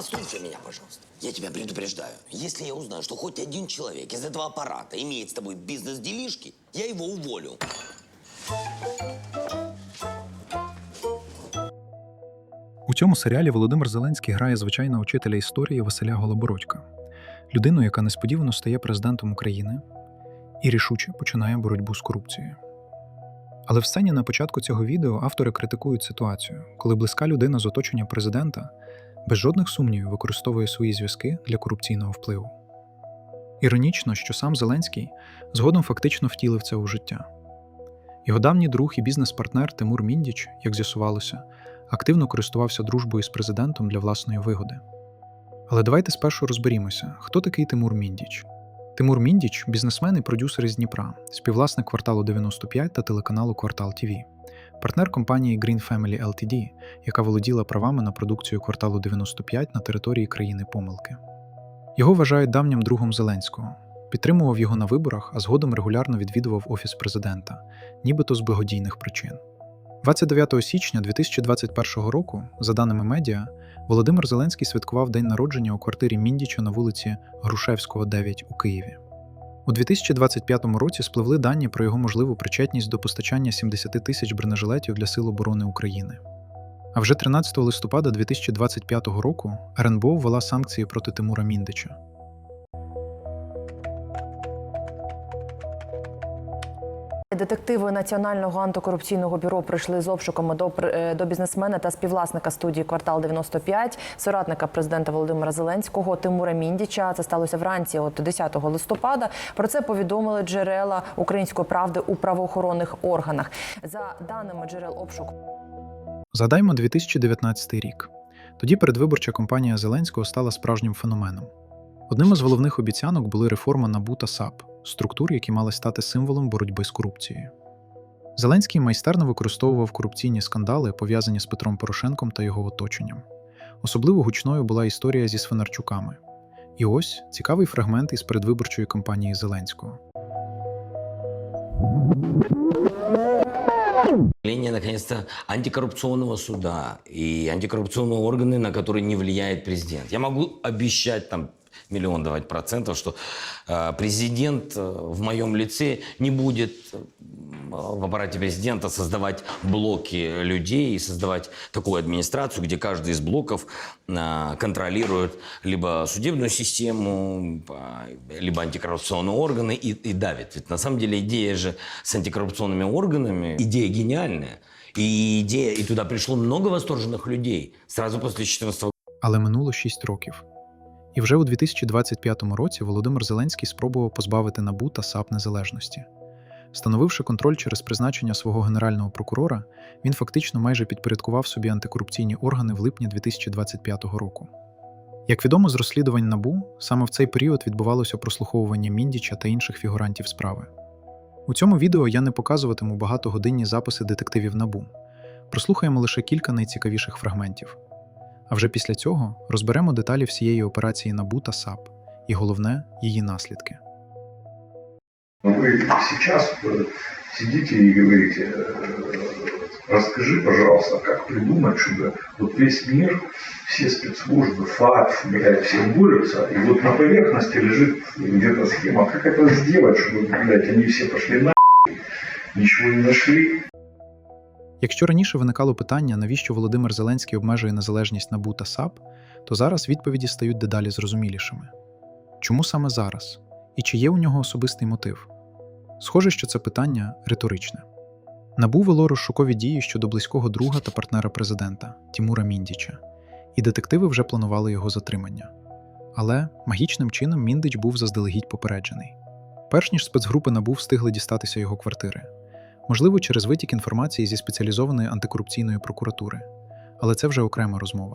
Слушай меня, пожалуйста. Я тебя предупреждаю. Если я узнаю, что хоть один человек из этого аппарата имеет с тобой бизнес-делишки, я его уволю. У цьому серіалі Володимир Зеленський грає звичайного вчителя історії Василя Голобородька, людину, яка несподівано стає президентом України і рішуче починає боротьбу з корупцією. Але в сцені на початку цього відео автори критикують ситуацію, коли близька людина з оточення президента без жодних сумнівів використовує свої зв'язки для корупційного впливу. Іронічно, що сам Зеленський згодом фактично втілив це у життя. Його давній друг і бізнес-партнер Тимур Міндіч, як з'ясувалося, активно користувався дружбою з президентом для власної вигоди. Але давайте спершу розберімося, хто такий Тимур Міндіч. Тимур Міндіч бізнесмен і продюсер із Дніпра, співвласник кварталу 95 та телеканалу Квартал ТВ, партнер компанії Green Family Ltd, яка володіла правами на продукцію кварталу 95 на території країни помилки. Його вважають давнім другом Зеленського, підтримував його на виборах, а згодом регулярно відвідував офіс президента, нібито з благодійних причин. 29 січня 2021 року, за даними медіа, Володимир Зеленський святкував день народження у квартирі Міндіча на вулиці Грушевського, 9 у Києві. У 2025 році спливли дані про його можливу причетність до постачання 70 тисяч бронежилетів для Сил оборони України. А вже 13 листопада 2025 року РНБО ввела санкції проти Тимура Міндича. Детективи Національного антикорупційного бюро прийшли з обшуками до е, до бізнесмена та співвласника студії Квартал 95 соратника президента Володимира Зеленського Тимура Міндіча. Це сталося вранці, от 10 листопада. Про це повідомили джерела української правди у правоохоронних органах. За даними джерел обшуку. Згадаймо 2019 рік. Тоді передвиборча кампанія Зеленського стала справжнім феноменом. Одним із головних обіцянок були реформа НАБУ та САП, структур, які мали стати символом боротьби з корупцією. Зеленський майстерно використовував корупційні скандали, пов'язані з Петром Порошенком та його оточенням. Особливо гучною була історія зі Свинарчуками. І ось цікавий фрагмент із передвиборчої кампанії Зеленського. Появление, наконец-то, антикоррупционного суда и антикоррупционного органа, на который не влияет президент. Я могу обещать там миллион давать процентов, что э, президент э, в моем лице не будет э, в аппарате президента создавать блоки людей и создавать такую администрацию, где каждый из блоков э, контролирует либо судебную систему, э, либо антикоррупционные органы и, и давит. Ведь на самом деле идея же с антикоррупционными органами, идея гениальная. И идея, и туда пришло много восторженных людей сразу после 2014 Але минуло 6 років. І вже у 2025 році Володимир Зеленський спробував позбавити НАБУ та САП незалежності. Становивши контроль через призначення свого генерального прокурора, він фактично майже підпорядкував собі антикорупційні органи в липні 2025 року. Як відомо з розслідувань НАБУ, саме в цей період відбувалося прослуховування Міндіча та інших фігурантів справи. У цьому відео я не показуватиму багатогодинні записи детективів НАБУ. Прослухаємо лише кілька найцікавіших фрагментів. А вже після цього розберемо деталі всієї операції НАБУ та САП і головне її наслідки. Но вы сейчас э, сидите и говорите, э, расскажи, пожалуйста, как придумать, чтобы вот весь мир, все спецслужбы, ФАТ, блядь, все борются, и вот на поверхности лежит где-то схема, как это сделать, чтобы, блядь, они все пошли на ничего не нашли, Якщо раніше виникало питання, навіщо Володимир Зеленський обмежує незалежність НАБУ та САП, то зараз відповіді стають дедалі зрозумілішими. Чому саме зараз? І чи є у нього особистий мотив? Схоже, що це питання риторичне. НАБУ вело розшукові дії щодо близького друга та партнера президента Тімура Міндіча, і детективи вже планували його затримання. Але магічним чином Міндич був заздалегідь попереджений. Перш ніж спецгрупи НАБУ встигли дістатися його квартири, можливо, через витік інформації зі спеціалізованої антикорупційної прокуратури, але це вже окрема розмова.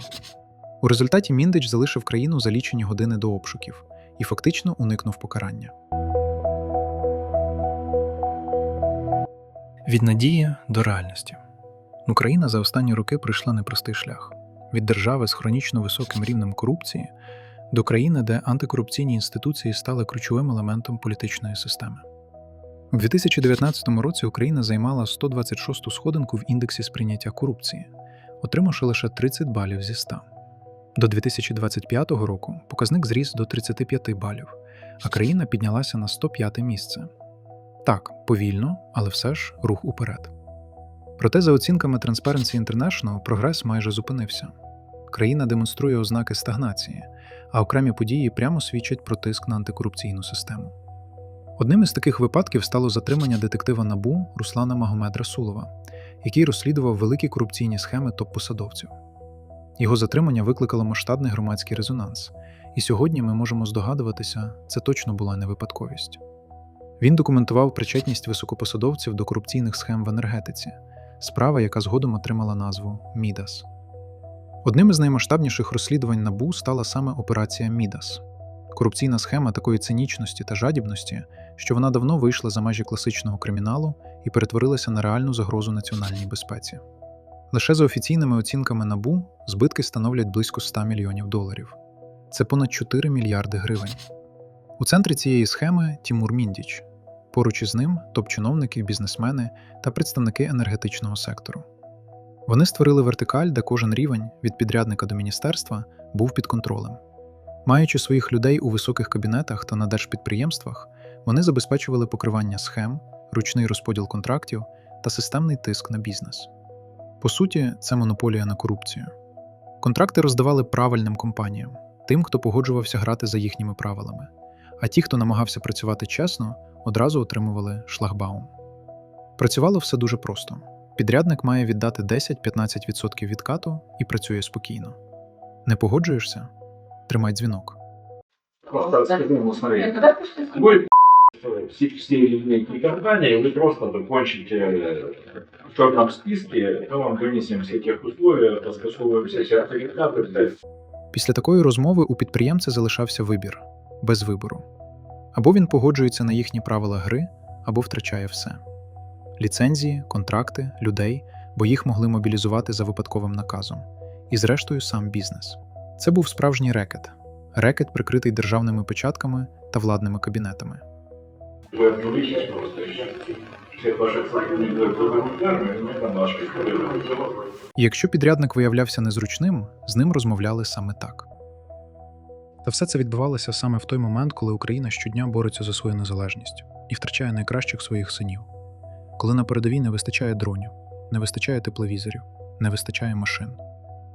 У результаті Міндич залишив країну за лічені години до обшуків і фактично уникнув покарання. Від надії до реальності. Україна за останні роки пройшла непростий шлях від держави з хронічно високим рівнем корупції до країни, де антикорупційні інституції стали ключовим елементом політичної системи. У 2019 році Україна займала 126-ту сходинку в індексі сприйняття корупції, отримавши лише 30 балів зі 100. До 2025 року показник зріс до 35 балів, а країна піднялася на 105 місце. Так, повільно, але все ж рух уперед. Проте, за оцінками Transparency International, прогрес майже зупинився. Країна демонструє ознаки стагнації, а окремі події прямо свідчать про тиск на антикорупційну систему. Одним із таких випадків стало затримання детектива НАБУ Руслана Магомед Расулова, який розслідував великі корупційні схеми топ-посадовців. Його затримання викликало масштабний громадський резонанс, і сьогодні ми можемо здогадуватися, це точно була не випадковість. Він документував причетність високопосадовців до корупційних схем в енергетиці, справа, яка згодом отримала назву Мідас. Одним із наймасштабніших розслідувань НАБУ стала саме операція Мідас корупційна схема такої цинічності та жадібності, що вона давно вийшла за межі класичного криміналу і перетворилася на реальну загрозу національній безпеці. Лише за офіційними оцінками НАБУ збитки становлять близько 100 мільйонів доларів. Це понад 4 мільярди гривень. У центрі цієї схеми Тімур Міндіч. Поруч із ним топ-чиновники, бізнесмени та представники енергетичного сектору. Вони створили вертикаль, де кожен рівень від підрядника до міністерства був під контролем. Маючи своїх людей у високих кабінетах та на держпідприємствах, вони забезпечували покривання схем, ручний розподіл контрактів та системний тиск на бізнес. По суті, це монополія на корупцію. Контракти роздавали правильним компаніям, тим, хто погоджувався грати за їхніми правилами, а ті, хто намагався працювати чесно, одразу отримували шлагбаум. Працювало все дуже просто: підрядник має віддати 10-15% відкату і працює спокійно. Не погоджуєшся? Тримай дзвінок. Ему, смотри, будет все, все великие компании, вы просто закончите в черном списке, мы вам вынесем все тех условия, раскошовываем все сертификаты, блядь. Після такої розмови у підприємця залишався вибір без вибору. Або він погоджується на їхні правила гри, або втрачає все: ліцензії, контракти, людей, бо їх могли мобілізувати за випадковим наказом, і, зрештою, сам бізнес. Це був справжній рекет рекет, прикритий державними печатками та владними кабінетами. Вы обнулитесь просто и всё. Всех ваших сотрудников гуманитарных, мы там наши І якщо підрядник виявлявся незручним, з ним розмовляли саме так. Та все це відбувалося саме в той момент, коли Україна щодня бореться за свою незалежність і втрачає найкращих своїх синів. Коли на передовій не вистачає дронів, не вистачає тепловізорів, не вистачає машин.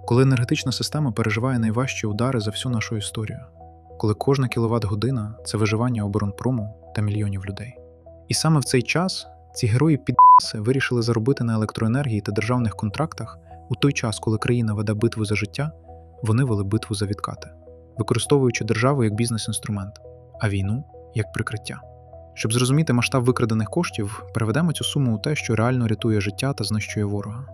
Коли енергетична система переживає найважчі удари за всю нашу історію, коли кожна кіловат-година це виживання оборонпрому та мільйонів людей. І саме в цей час ці герої підси вирішили заробити на електроенергії та державних контрактах у той час, коли країна веде битву за життя, вони вели битву за відкати, використовуючи державу як бізнес-інструмент, а війну як прикриття. Щоб зрозуміти масштаб викрадених коштів, переведемо цю суму у те, що реально рятує життя та знищує ворога.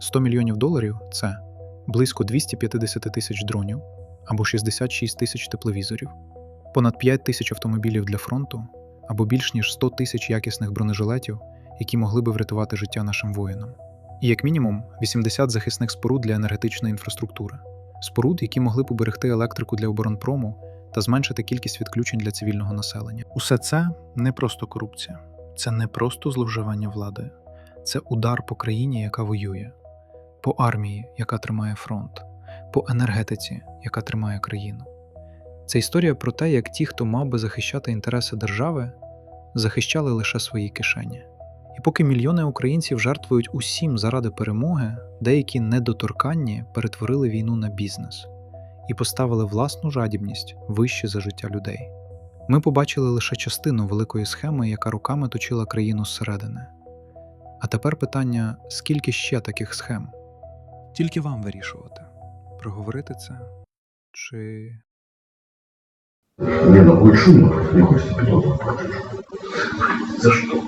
100 мільйонів доларів це близько 250 тисяч дронів або 66 тисяч тепловізорів, понад 5 тисяч автомобілів для фронту або більш ніж 100 тисяч якісних бронежилетів, які могли би врятувати життя нашим воїнам. І як мінімум 80 захисних споруд для енергетичної інфраструктури, споруд, які могли б уберегти електрику для оборонпрому та зменшити кількість відключень для цивільного населення. Усе це не просто корупція, це не просто зловживання владою, це удар по країні, яка воює, по армії, яка тримає фронт, по енергетиці, яка тримає країну. Це історія про те, як ті, хто мав би захищати інтереси держави, захищали лише свої кишені. І поки мільйони українців жертвують усім заради перемоги, деякі недоторканні перетворили війну на бізнес і поставили власну жадібність вище за життя людей. Ми побачили лише частину великої схеми, яка руками точила країну зсередини. А тепер питання: скільки ще таких схем? Тільки вам вирішувати, проговорити це чи Не, ну будет шумно, мне хочется пилотом покатать. За что?